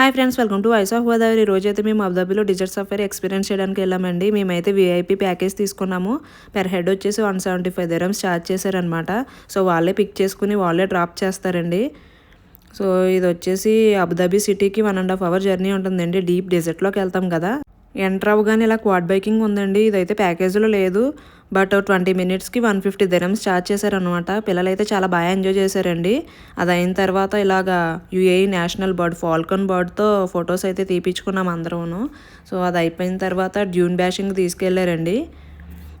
Hi friends welcome to voice of Godavari రోజు అయితే మేము అబుదాబీలో డిజర్ట్ సఫారీ ఎక్స్పీరియన్స్ చేయడానికి వెళ్ళామండి. మేమైతే వీఐపీ ప్యాకేజ్ తీసుకున్నాము. పెర్ హెడ్ వచ్చేసి one seventy five dirhams charge చేశారనమాట సో వాళ్ళే పిక్ చేసుకుని వాళ్ళే డ్రాప్ చేస్తారండి. సో ఇది వచ్చేసి అబుదాబి సిటీకి one and half hour journey ఉంటుందండి. డీప్ డెజర్ట్లోకి వెళ్తాం కదా. ఎంటర్ అవ్వగానే ఇలా క్వాడ్ బైకింగ్ ఉందండి. ఇదైతే ప్యాకేజీలో లేదు. బట్ ట్వంటీ మినిట్స్కి వన్ ఫిఫ్టీ దినం ఛార్జ్ చేశారనమాట పిల్లలు అయితే చాలా బాగా ఎంజాయ్ చేశారండి. అది అయిన తర్వాత ఇలాగా యుఏఈ నేషనల్ బర్డ్ ఫాల్కన్ బర్డ్తో ఫొటోస్ అయితే తీపించుకున్నాం అందరూను. సో అది అయిపోయిన తర్వాత డ్యూన్ బ్యాషింగ్ తీసుకెళ్ళారండి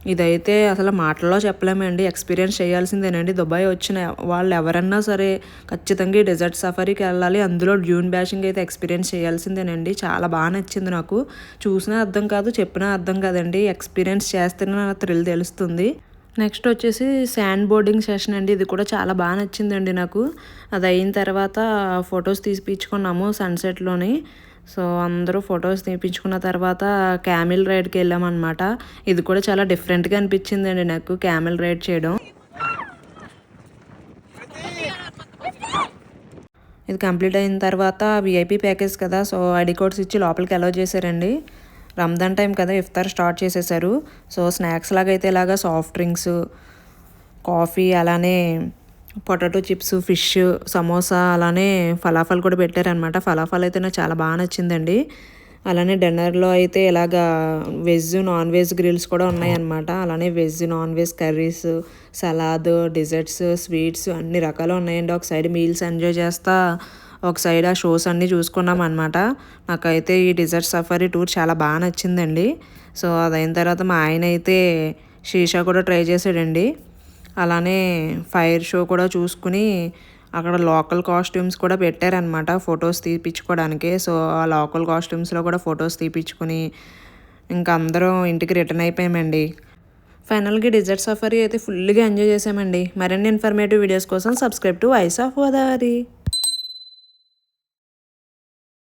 ఇదైతే అసలు మాటల్లో చెప్పలేమండి. ఎక్స్పీరియన్స్ చేయాల్సిందేనండి. దుబాయ్ వచ్చిన వాళ్ళు ఎవరన్నా సరే ఖచ్చితంగా ఈ డెజర్ట్ సఫారీకి వెళ్ళాలి. అందులో డ్యూన్ బ్యాషింగ్ అయితే ఎక్స్పీరియన్స్ చేయాల్సిందేనండి. చాలా బాగా నచ్చింది నాకు. చూసినా అర్థం కాదు చెప్పినా అర్థం కాదండి. ఎక్స్పీరియన్స్ చేస్తేనే నాకు థ్రిల్ తెలుస్తుంది. నెక్స్ట్ వచ్చేసి శాండ్ బోర్డింగ్ సెషన్ అండి. ఇది కూడా చాలా బాగా నచ్చిందండి నాకు. అది అయిన తర్వాత ఫొటోస్ తీసిపించుకున్నాము సన్సెట్లోని సో అందరూ ఫొటోస్ తీపించుకున్న తర్వాత క్యామిల్ రైడ్కి వెళ్ళామన్నమాట. ఇది కూడా చాలా డిఫరెంట్గా అనిపించిందండి నాకు క్యామిల్ రైడ్ చేయడం. ఇది కంప్లీట్ అయిన తర్వాత విఐపీ ప్యాకేజ్ కదా సో ఐడి కోడ్స్ ఇచ్చి లోపలికి అలౌ చేశారండి. రంజాన్ టైం కదా ఇఫ్తార్ స్టార్ట్ చేసేసారు. సో స్నాక్స్ లాగా అయితే ఇలాగా సాఫ్ట్ డ్రింక్స్ కాఫీ అలానే పొటాటో చిప్స్ ఫిష్ సమోసా అలానే ఫలాఫల్ కూడా పెట్టారనమాట ఫలాఫల్ అయితే నాకు చాలా బాగా నచ్చిందండి. అలానే డిన్నర్లో అయితే ఇలాగా వెజ్ నాన్ వెజ్ గ్రిల్స్ కూడా ఉన్నాయన్నమాట. అలానే veg non veg curries salad desserts sweets అన్ని రకాలు ఉన్నాయండి. ఒక సైడ్ మీల్స్ ఎంజాయ్ చేస్తా ఒక సైడ్ ఆ షోస్ అన్నీ చూసుకున్నాం అనమాట నాకైతే ఈ డిజర్ట్ సఫారీ టూర్ చాలా బాగా నచ్చిందండి. సో అదైన తర్వాత మా ఆయన అయితే షీషా కూడా ట్రై చేశాడండి అలానే ఫైర్ షో కూడా చూసుకుని అక్కడ లోకల్ కాస్ట్యూమ్స్ కూడా పెట్టారనమాట ఫొటోస్ తీపించుకోవడానికి సో ఆ లోకల్ కాస్ట్యూమ్స్లో కూడా ఫొటోస్ తీపించుకుని ఇంకా అందరం ఇంటికి రిటర్న్ అయిపోయామండి. ఫైనల్గా డిజర్ట్ సఫరీ అయితే ఫుల్గా ఎంజాయ్ చేసామండి. మరిన్ని ఇన్ఫర్మేటివ్ వీడియోస్ కోసం subscribe to voice of Godavari.